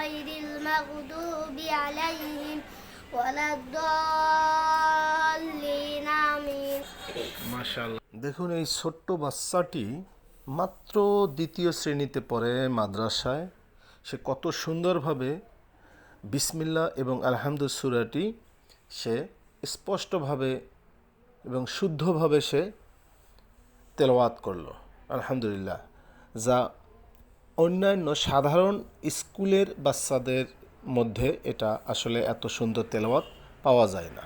غير المغضوب عليهم ولا الضالين آمين মাশাআল্লাহ দেখুন এই ছোট্ট বাচ্চাটি মাত্র দ্বিতীয় শ্রেণীতে পড়ে মাদ্রাসায় সে কত সুন্দরভাবে বিসমিল্লা এবং আলহামদু সুরাটি সে স্পষ্টভাবে এবং শুদ্ধভাবে সে তেলাওয়াত করলো আলহামদুলিল্লাহ যা অন্যান্য সাধারণ স্কুলের বাচ্চাদের মধ্যে এটা আসলে এত সুন্দর তেলাওয়াত পাওয়া যায় না।